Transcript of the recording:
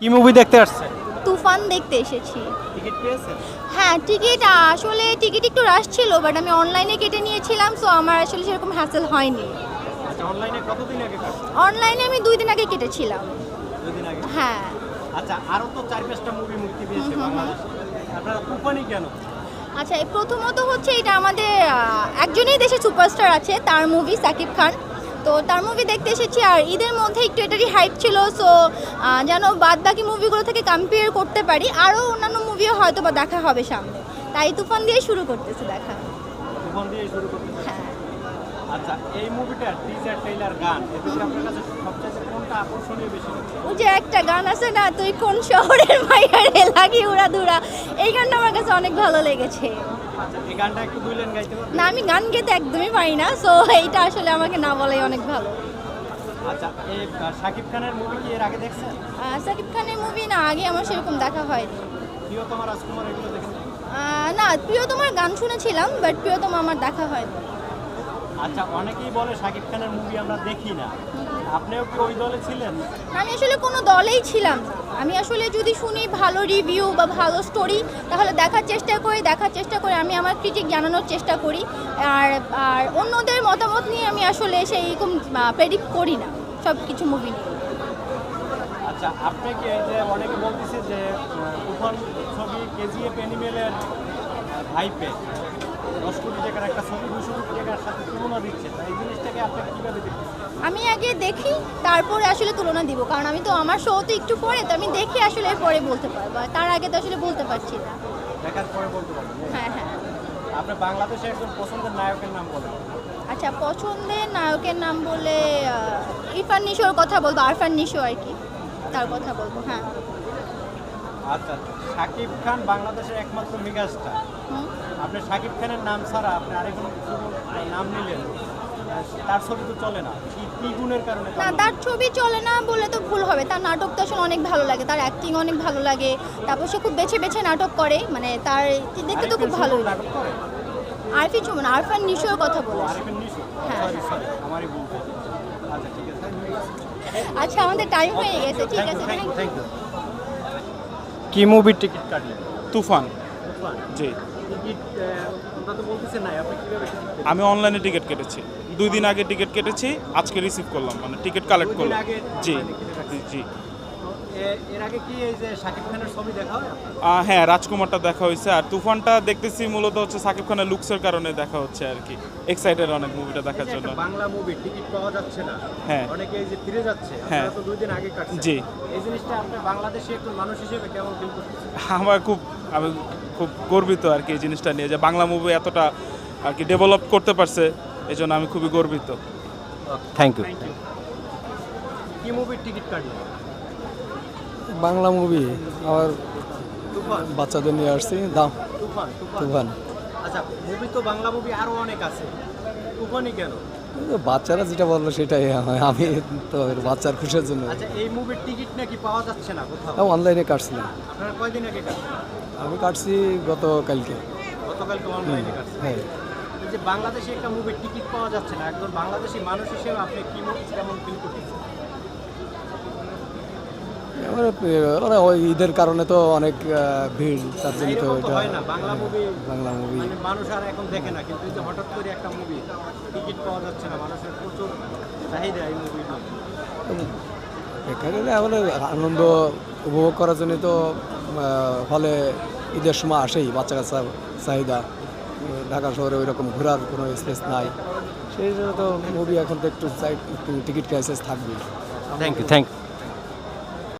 কি মুভি দেখতে আসছেন তুফান দেখতে এসেছি। টিকিট পেয়েছেন হ্যাঁ টিকিট আসলে টিকিট একটু রাশ ছিল বাট আমি অনলাইনে কেটে নিয়েছিলাম সো আমার আসলে সেরকম হ্যাসেল হয়নি। আচ্ছা অনলাইনে কতদিন আগে অনলাইনে আমি দুই দিন আগে কেটেছিলাম। দুদিন আগে? হ্যাঁ। আচ্ছা আরও তো চার পাঁচটা মুভি মুক্তি পেয়েছে বাংলাদেশে। আপনারা তুফানি কেন? আচ্ছা প্রথমত হচ্ছে এটা আমাদের একজনই দেশে সুপারস্টার আছে তার মুভি সাকিব খান। তো তার মুভি দেখতে এসেছি আর ঈদের মধ্যে একটু এটারই হাইপ ছিল সো যেন বাদ বাকি মুভিগুলো থেকে কম্পেয়ার করতে পারি। আরও অন্যান্য মুভিও হয়তো বা দেখা হবে সামনে। তাই তুফান দিয়ে শুরু করতেছে দেখা। তুফান দিয়ে শুরু হ্যাঁ। আচ্ছা এই মুভিটার টিজার ট্রেলার গান এতে আপনার কাছে সবচেয়ে কোনটা আকর্ষণীয় বেশি ওই যে একটা গান আছে না তুই কোন শহরের মাইয়ারে লাগি উড়া দুরা? এই গানটা আমার কাছে অনেক ভালো লেগেছে। আচ্ছা এই গানটা একটু দুই গাইতে পারবেন না আমি গান গেতে একদমই পারি না সো এইটা আসলে আমাকে না বলাই অনেক ভালো। আচ্ছা শাকিব খানের মুভি কি এর আগে দেখছেন? সাকিব খানের মুভি না আগে আমার সেরকম দেখা হয়নি। প্রিয়তমা রাজকুমার এগুলো না প্রিয়তমার গান শুনেছিলাম বাট প্রিয়তমা আমার দেখা হয়নি। আচ্ছা অনেকেই বলে শাকিব খানের মুভি আমরা দেখি না। আপনিও কি ওই দলে ছিলেন? আমি আসলে কোনো দলেই ছিলাম আমি আসলে যদি শুনি ভালো রিভিউ বা ভালো স্টোরি তাহলে দেখার চেষ্টা করি দেখার চেষ্টা করি। আমি আমার ক্রিটিক জানানোর চেষ্টা করি। আর আর অন্যদের মতামত নিয়ে আমি আসলে সেইরকম প্রেডিক্ট করি না। সব কিছু মুভি নিয়ে। আচ্ছা আপনি কি এই যে অনেকে বলতেছে যে তুফান ছবি কেজিএফ অ্যানিমেলের হাইপে দশ কোটি টাকার একটা ছবি দুশো কোটি টাকার সাথে তুলনা দিচ্ছে। এই জিনিসটাকে আপনি কীভাবে দেখছেন? আমি আগে দেখি তারপরে আসলে তুলনা দিব। কারণ আমি তো আমার শো তো একটু পরে তো আমি দেখি আসলে পরে বলতে পারব। আর তার আগে তো আসলে বলতে পারছি না। দেখার পরে বলতে পারবেন হ্যাঁ হ্যাঁ। বাংলাদেশে একজন পছন্দের নায়কের নাম বলেন। আচ্ছা পছন্দের নায়কের নাম বলে আহ, ইরফান নিশোর কথা বলব আরফান নিশো আর কি তার কথা বলব হ্যাঁ। আচ্ছা শাকিব খান বাংলাদেশের একমাত্র মেগাস্টার। আপনি শাকিব খানের নাম ছাড়া আপনি আরেকজন নাম নিলেন তার ছবি তো চলে না। কি কি গুণের কারণে না তার ছবি চলে না বলে তো ভুল হবে। তার নাটক তো আসলে অনেক ভালো লাগে তার অ্যাক্টিং অনেক ভালো লাগে। তারপর সে খুব বেছে বেছে নাটক করে মানে তার দেখতে তো খুব ভালো লাগে নাটক করে? আরফি চুমন আরফান নিশোর কথা নিশু? হ্যাঁ, আচ্ছা আচ্ছা আমাদের টাইম হয়ে গেছে ঠিক আছে থ্যাংক ইউ কি মুভির টিকিট কাটলেন? তুফান। জি? আমি অনলাইনে টিকিট কেটেছি। দুই দিন আগে টিকিট কেটেছি আজকে রিসিভ করলাম মানে টিকিট কালেক্ট করলাম। জি। জি। হয় হ্যাঁ রাজকুমারটা দেখা হয়েছে। আর তুফানটা দেখতেছি মূলত হচ্ছে সাকিব খানের লুকসের কারণে দেখা হচ্ছে আর কি। এক্সাইটেড অনেক মুভিটা দেখার জন্য। বাংলা মুভি টিকিট পাওয়া যাচ্ছে না। হ্যাঁ। অনেকে এই যে ফিরে যাচ্ছে হ্যাঁ। তো দুই দিন আগে কাটছেন। জি। এই জিনিসটা আপনি বাংলাদেশে একজন মানুষ হিসেবে কেমন ফিল করতেছেন? আমার খুব আমি খুব গর্বিত আর কি এই জিনিসটা নিয়ে যে বাংলা মুভি এতটা আর কি ডেভেলপ করতে পারছে এই জন্য আমি খুবই গর্বিত। থ্যাংক ইউ থ্যাংক ইউ কি মুভির টিকিট কাটলেন? বাংলা মুভি আমার বাচ্চাদের নিয়ে আসছি। দাম। তুফান। আচ্ছা মুভি তো বাংলা মুভি আরও অনেক আছে। তুফানই কেন? বাচ্চারা যেটা বলল সেটাই হয়। আমি তো বাচ্চার খুশির জন্য। আচ্ছা এই মুভির টিকিট নাকি পাওয়া যাচ্ছে না কোথাও? অনলাইনে কাটছিলাম। আপনারা কয়দিন আগে আমি কাটছি গত কালকে গতকালকে অনলাইনে কাটছেন। হ্যাঁ। যে বাংলাদেশে একটা মুভির টিকিট পাওয়া যাচ্ছে না একজন বাংলাদেশি মানুষ হিসেবে আপনি কি কেমন ফিল করতেছেন? আমার মানে ওই ঈদের কারণে তো অনেক ভিড় তার জন্য তো এটা বাংলা মুভি বাংলা মুভি মানে মানুষ আর এখন দেখে না কিন্তু যে হঠাৎ করে একটা মুভি টিকিট পাওয়া যাচ্ছে না মানুষের প্রচুর চাহিদা এই মুভির এখানে আমাদের আনন্দ উপভোগ করার জন্য তো ফলে ঈদের সময় আসেই বাচ্চা কাচ্চা চাহিদা। ঢাকা শহরে ওই রকম ঘোরার কোনো স্পেস নাই। সেই জন্য তো মুভি এখন তো একটু টিকিট ক্রাইসিস থাকবে থ্যাংক ইউ থ্যাংক ইউ